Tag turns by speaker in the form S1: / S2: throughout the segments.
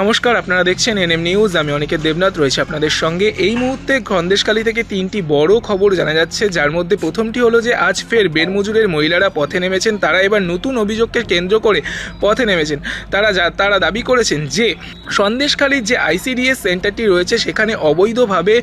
S1: নমস্কার, আপনারা দেখছেন এনএম নিউজ। আমি অনিকেত দেবনাথ, রয়েছে আপনাদের সঙ্গে। এই মুহূর্তে খন্দেশখালী থেকে তিনটি বড় খবর জানা যাচ্ছে। যার মধ্যে প্রথমটি হলো যে, আজ ফের বেনমজুরের মহিলারা পথে নেমেছেন। তারা এবার নতুন অভিযোগকে কেন্দ্র করে পথে নেমেছেন। তারা যা, তারা দাবি করেছেন যে, সন্দেশখালীর যে আইসিডিএস সেন্টারটি রয়েছে, সেখানে অবৈধভাবে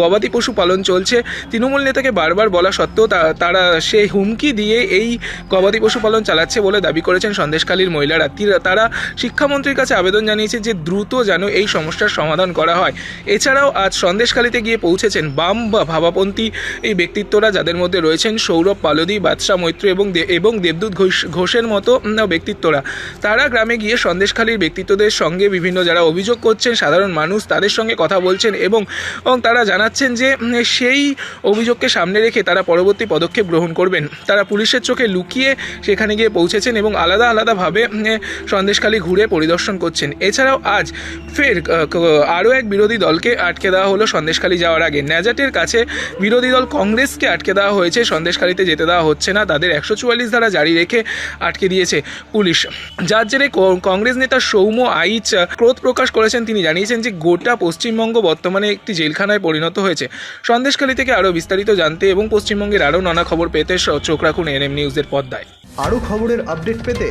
S1: গবাদি পশু পালন চলছে। তৃণমূল নেতাকে বারবার বলা সত্ত্বেও তারা সে হুমকি দিয়ে এই গবাদি পশু পালন চালাচ্ছে বলে দাবি করেছেন সন্দেশখালীর মহিলারা। তারা শিক্ষামন্ত্রীর কাছে আবেদন জানিয়েছে যে দ্রুত যেন এই সমস্যার সমাধান করা হয়। এছাড়াও আজ সন্দেশখালিতে গিয়ে পৌঁছেছেন বাম বা ভাবাপন্থী এই ব্যক্তিত্বরা যাদের মধ্যে রয়েছেন সৌরভ পালদি বাদশাহ মৈত্র এবং এবং দেবদূত ঘোষ ঘোষের মতো ব্যক্তিত্বরা। তারা গ্রামে গিয়ে সন্দেশখালীর ব্যক্তিত্বদের সঙ্গে বিভিন্ন যারা অভিযোগ করছেন, সাধারণ মানুষ তাদের সঙ্গে কথা বলছেন এবং তারা জানাচ্ছেন যে সেই অভিযোগকে সামনে রেখে তারা পরবর্তী পদক্ষেপ গ্রহণ করবেন। তারা পুলিশের চোখে লুকিয়ে সেখানে গিয়ে পৌঁছেছেন এবং আলাদা আলাদাভাবে সন্দেশখালী ঘুরে পরিদর্শন করছেন। এছাড়াও আজ ফের আরও এক বিরোধী দলকে আটকে দেওয়া হলো সন্দেশখালী যাওয়ার আগে। ন্যাজাটের কাছে বিরোধী দল কংগ্রেসকে আটকে দেওয়া হয়েছে, সন্দেশখালীতে যেতে দেওয়া হচ্ছে না, তাদের একশো চুয়াল্লিশ ধারা জারি রেখে আটকে দিয়েছে পুলিশ। যার জেরে কংগ্রেস নেতা সৌম্য আইচ ক্রোধ প্রকাশ করেছেন। তিনি জানিয়েছেন যে, গোটা পশ্চিমবঙ্গ বর্তমানে একটি জেলখানায় পরিণত হয়েছে। সন্দেশখালী থেকে আরও বিস্তারিত জানতে এবং পশ্চিমবঙ্গের আরও নানা খবর পেতে চোখ রাখুন এনএম নিউজের পর্দায়।
S2: আরও খবরের আপডেট পেতে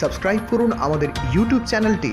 S2: সাবস্ক্রাইব করুন আমাদের ইউটিউব চ্যানেলটি।